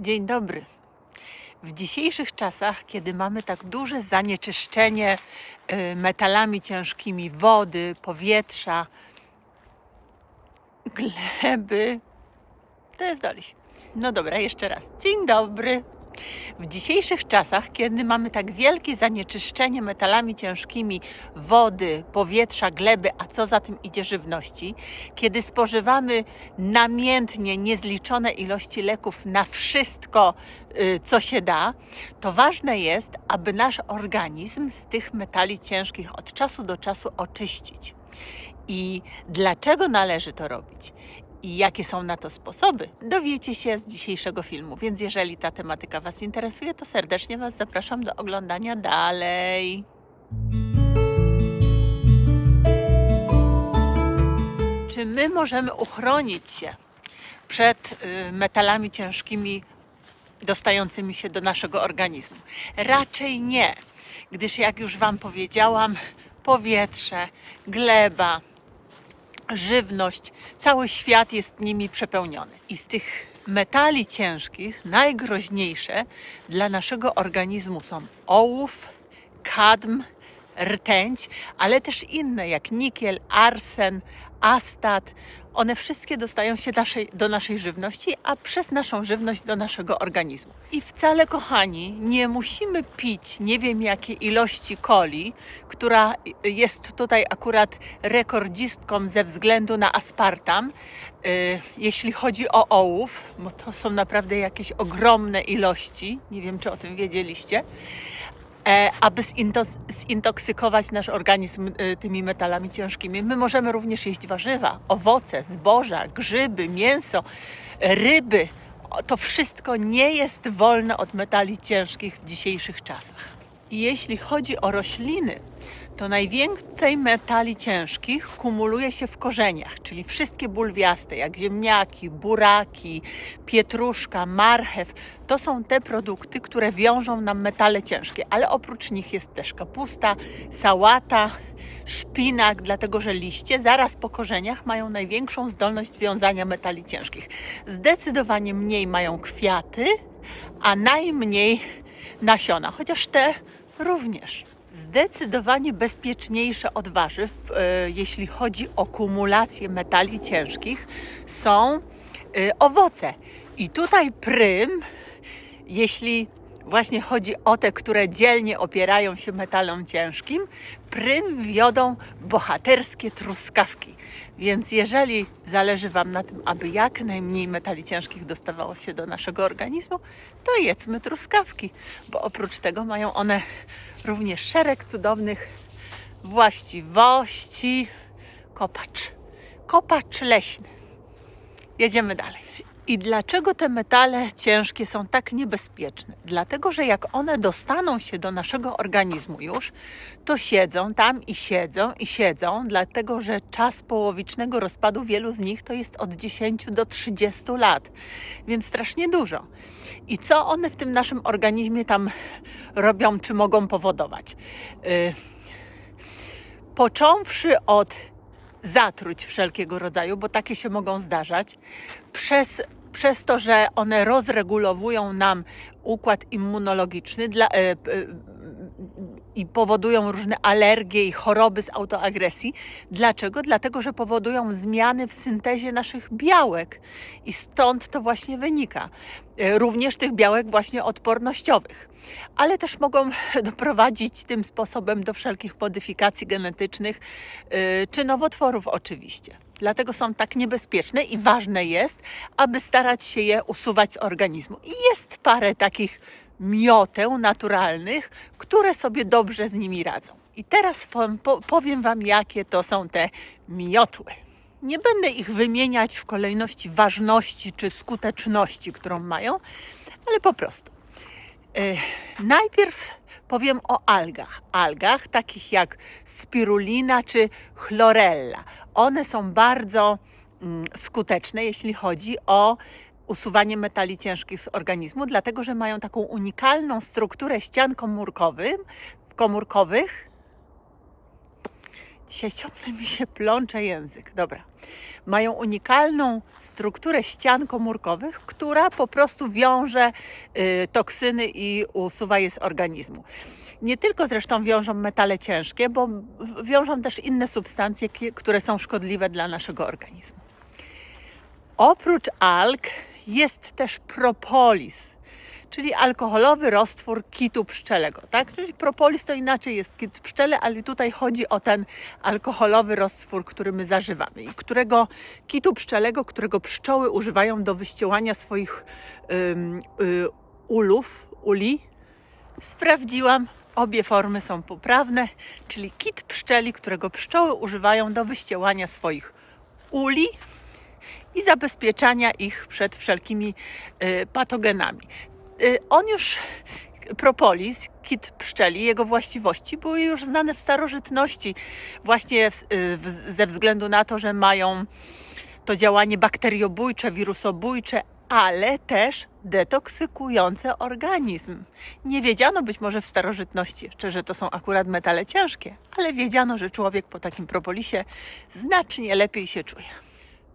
Dzień dobry. W dzisiejszych czasach, kiedy mamy tak duże zanieczyszczenie y, metalami ciężkimi wody, powietrza, gleby, to jest doliś. No dobra, jeszcze raz. Dzień dobry. W dzisiejszych czasach, kiedy mamy tak wielkie zanieczyszczenie metalami ciężkimi wody, powietrza, gleby, a co za tym idzie żywności, kiedy spożywamy namiętnie niezliczone ilości leków na wszystko, y, co się da, to ważne jest, aby nasz organizm z tych metali ciężkich od czasu do czasu oczyścić. I dlaczego należy to robić? I jakie są na to sposoby, dowiecie się z dzisiejszego filmu. Więc jeżeli ta tematyka Was interesuje, to serdecznie Was zapraszam do oglądania dalej. Czy my możemy uchronić się przed y, metalami ciężkimi dostającymi się do naszego organizmu? Raczej nie, gdyż jak już Wam powiedziałam, powietrze, gleba, żywność, cały świat jest nimi przepełniony. I z tych metali ciężkich najgroźniejsze dla naszego organizmu są ołów, kadm, rtęć, ale też inne jak nikiel, arsen, astat. One wszystkie dostają się naszej, do naszej żywności, a przez naszą żywność do naszego organizmu. I wcale, kochani, nie musimy pić nie wiem jakie ilości coli, która jest tutaj akurat rekordzistką ze względu na aspartam, y, jeśli chodzi o ołów, bo to są naprawdę jakieś ogromne ilości. Nie wiem, czy o tym wiedzieliście aby zintos- zintoksykować nasz organizm e, tymi metalami ciężkimi. My możemy również jeść warzywa, owoce, zboża, grzyby, mięso, e, ryby. To wszystko nie jest wolne od metali ciężkich w dzisiejszych czasach. Jeśli chodzi o rośliny, to najwięcej metali ciężkich kumuluje się w korzeniach, czyli wszystkie bulwiaste, jak ziemniaki, buraki, pietruszka, marchew. To są te produkty, które wiążą nam metale ciężkie, ale oprócz nich jest też kapusta, sałata, szpinak, dlatego że liście zaraz po korzeniach mają największą zdolność wiązania metali ciężkich. Zdecydowanie mniej mają kwiaty, a najmniej nasiona, chociaż te również. Zdecydowanie bezpieczniejsze od warzyw, e, jeśli chodzi o kumulację metali ciężkich, są e, owoce. I tutaj prym, jeśli właśnie chodzi o te, które dzielnie opierają się metalom ciężkim, prym wiodą bohaterskie truskawki. Więc jeżeli zależy Wam na tym, aby jak najmniej metali ciężkich dostawało się do naszego organizmu, to jedzmy truskawki, bo oprócz tego mają one również szereg cudownych właściwości. Kopacz, kopacz leśny. Jedziemy dalej. I dlaczego te metale ciężkie są tak niebezpieczne? Dlatego, że jak one dostaną się do naszego organizmu już, to siedzą tam i siedzą i siedzą, dlatego że czas połowicznego rozpadu wielu z nich to jest od 10 do 30 lat, więc strasznie dużo. I co one w tym naszym organizmie tam robią, czy mogą powodować? Yy, począwszy od zatruć wszelkiego rodzaju, bo takie się mogą zdarzać, przez, przez to, że one rozregulowują nam układ immunologiczny dla, e, e, i powodują różne alergie i choroby z autoagresji. Dlaczego? Dlatego, że powodują zmiany w syntezie naszych białek i stąd to właśnie wynika. E, Również tych białek właśnie odpornościowych, ale też mogą doprowadzić tym sposobem do wszelkich modyfikacji genetycznych e, czy nowotworów oczywiście. Dlatego są tak niebezpieczne i ważne jest, aby starać się je usuwać z organizmu. I jest parę takich mioteł naturalnych, które sobie dobrze z nimi radzą. I teraz powiem Wam, jakie to są te miotły. Nie będę ich wymieniać w kolejności ważności czy skuteczności, którą mają, ale po prostu. E, Najpierw powiem o algach. Algach takich jak spirulina czy chlorella. One są bardzo mm, skuteczne, jeśli chodzi o usuwanie metali ciężkich z organizmu, dlatego że mają taką unikalną strukturę ścian komórkowych, komórkowych Dzisiaj ciągle mi się plącze język. Dobra. Mają unikalną strukturę ścian komórkowych, która po prostu wiąże y, toksyny i usuwa je z organizmu. Nie tylko zresztą wiążą metale ciężkie, bo wiążą też inne substancje, które są szkodliwe dla naszego organizmu. Oprócz alg jest też propolis, czyli alkoholowy roztwór kitu pszczelego. Tak? Czyli propolis to inaczej jest kit pszczele, ale tutaj chodzi o ten alkoholowy roztwór, który my zażywamy i którego kitu pszczelego, którego pszczoły używają do wyściełania swoich ym, y, ulów, uli. Sprawdziłam, obie formy są poprawne, czyli kit pszczeli, którego pszczoły używają do wyściełania swoich uli i zabezpieczania ich przed wszelkimi y, patogenami. Y, on już, propolis, kit pszczeli, jego właściwości były już znane w starożytności, właśnie w, ze względu na to, że mają to działanie bakteriobójcze, wirusobójcze, ale też detoksykujące organizm. Nie wiedziano być może w starożytności jeszcze, że to są akurat metale ciężkie, ale wiedziano, że człowiek po takim propolisie znacznie lepiej się czuje.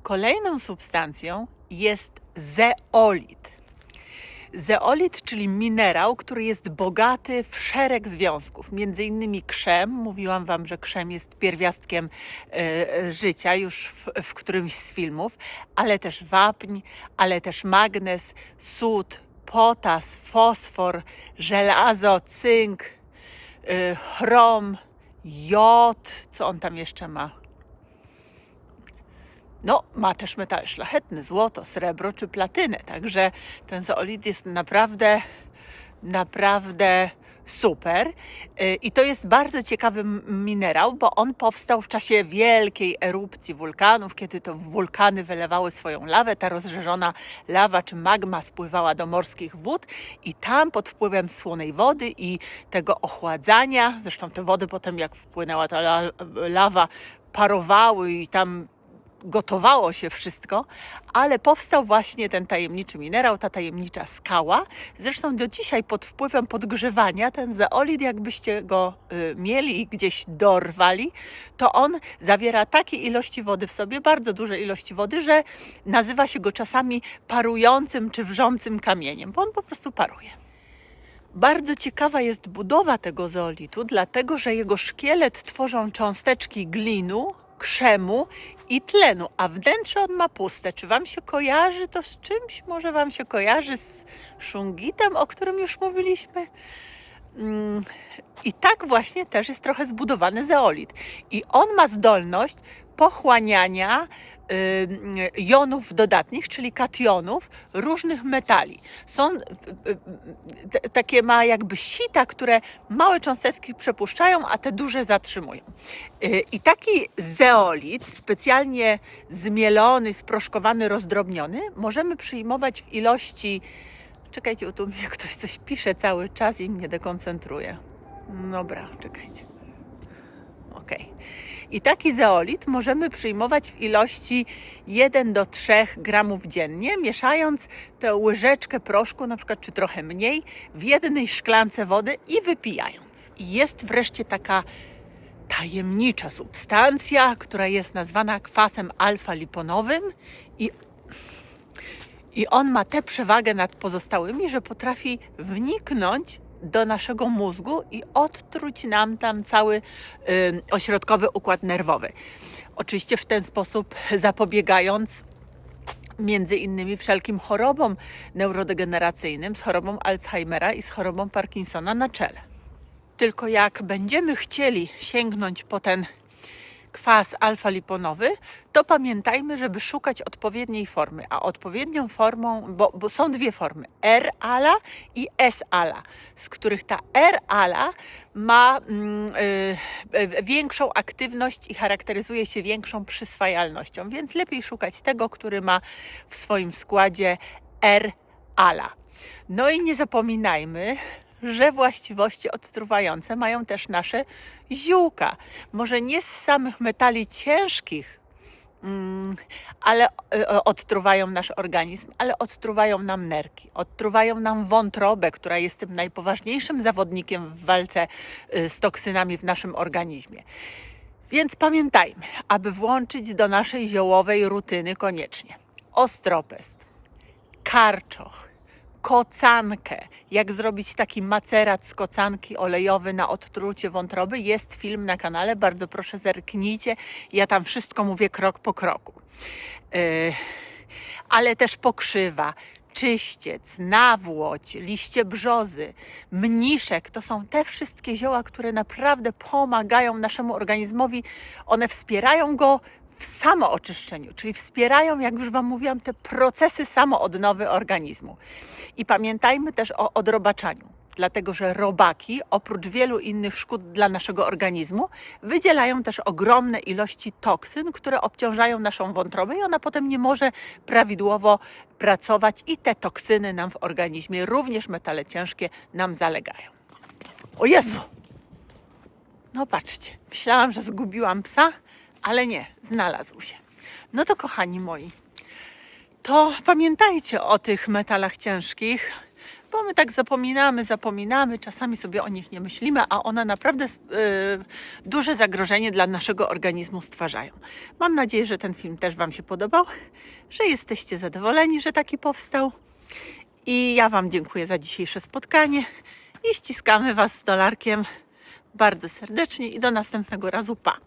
Kolejną substancją jest zeolit. Zeolit, czyli minerał, który jest bogaty w szereg związków, między innymi krzem. Mówiłam Wam, że krzem jest pierwiastkiem e, życia już w, w którymś z filmów, ale też wapń, ale też magnez, sód, potas, fosfor, żelazo, cynk, e, chrom, jod, co on tam jeszcze ma? No, ma też metal szlachetny, złoto, srebro czy platynę, także ten zeolit jest naprawdę, naprawdę super. Y, I to jest bardzo ciekawy minerał, bo on powstał w czasie wielkiej erupcji wulkanów, kiedy to wulkany wylewały swoją lawę, ta rozżerzona lawa czy magma spływała do morskich wód i tam pod wpływem słonej wody i tego ochładzania, zresztą te wody potem jak wpłynęła ta la- lawa, parowały i tam gotowało się wszystko, ale powstał właśnie ten tajemniczy minerał, ta tajemnicza skała. Zresztą do dzisiaj pod wpływem podgrzewania ten zeolit, jakbyście go y, mieli i gdzieś dorwali, to on zawiera takie ilości wody w sobie, bardzo duże ilości wody, że nazywa się go czasami parującym czy wrzącym kamieniem, bo on po prostu paruje. Bardzo ciekawa jest budowa tego zeolitu, dlatego że jego szkielet tworzą cząsteczki glinu, krzemu i tlenu, a wnętrze on ma puste. Czy Wam się kojarzy to z czymś? Może Wam się kojarzy z szungitem, o którym już mówiliśmy? Mm, I tak właśnie też jest trochę zbudowany zeolit. I on ma zdolność pochłaniania jonów dodatnich, czyli kationów różnych metali. Są y, y, takie ma jakby sita, które małe cząsteczki przepuszczają, a te duże zatrzymują. Y, I taki zeolit, specjalnie zmielony, sproszkowany, rozdrobniony, możemy przyjmować w ilości. Czekajcie, bo tu mnie ktoś coś pisze cały czas i mnie dekoncentruje. Dobra, czekajcie. Okej. I taki zeolit możemy przyjmować w ilości 1 do 3 gramów dziennie, mieszając tę łyżeczkę proszku, na przykład czy trochę mniej, w jednej szklance wody i wypijając. Jest wreszcie taka tajemnicza substancja, która jest nazwana kwasem alfa-liponowym i i on ma tę przewagę nad pozostałymi, że potrafi wniknąć do naszego mózgu i odtruć nam tam cały y, ośrodkowy układ nerwowy. Oczywiście w ten sposób zapobiegając między innymi wszelkim chorobom neurodegeneracyjnym, z chorobą Alzheimera i z chorobą Parkinsona na czele. Tylko jak będziemy chcieli sięgnąć po ten kwas alfa-liponowy, to pamiętajmy, żeby szukać odpowiedniej formy. A odpowiednią formą, bo, bo są dwie formy, R-ala i S-ala, z których ta R-ala ma mm, y, y, większą aktywność i charakteryzuje się większą przyswajalnością, więc lepiej szukać tego, który ma w swoim składzie R-ala. No i nie zapominajmy, że właściwości odtruwające mają też nasze ziółka. Może nie z samych metali ciężkich, mm, ale e, odtruwają nasz organizm, ale odtruwają nam nerki, odtruwają nam wątrobę, która jest tym najpoważniejszym zawodnikiem w walce y, z toksynami w naszym organizmie. Więc pamiętajmy, aby włączyć do naszej ziołowej rutyny koniecznie ostropest, karczoch, kocankę. Jak zrobić taki macerat z kocanki olejowy na odtrucie wątroby? Jest film na kanale, bardzo proszę zerknijcie. Ja tam wszystko mówię krok po kroku. Yy, ale też pokrzywa, czyściec, nawłoć, liście brzozy, mniszek. To są te wszystkie zioła, które naprawdę pomagają naszemu organizmowi. One wspierają go w samooczyszczeniu, czyli wspierają, jak już Wam mówiłam, te procesy samoodnowy organizmu. I pamiętajmy też o odrobaczaniu, dlatego że robaki, oprócz wielu innych szkód dla naszego organizmu, wydzielają też ogromne ilości toksyn, które obciążają naszą wątrobę i ona potem nie może prawidłowo pracować i te toksyny nam w organizmie, również metale ciężkie, nam zalegają. O Jezu! No patrzcie, myślałam, że zgubiłam psa, ale nie, znalazł się. No to kochani moi, to pamiętajcie o tych metalach ciężkich, bo my tak zapominamy, zapominamy, czasami sobie o nich nie myślimy, a one naprawdę y, duże zagrożenie dla naszego organizmu stwarzają. Mam nadzieję, że ten film też Wam się podobał, że jesteście zadowoleni, że taki powstał. I ja Wam dziękuję za dzisiejsze spotkanie i ściskamy Was z dolarkiem bardzo serdecznie i do następnego razu. Pa!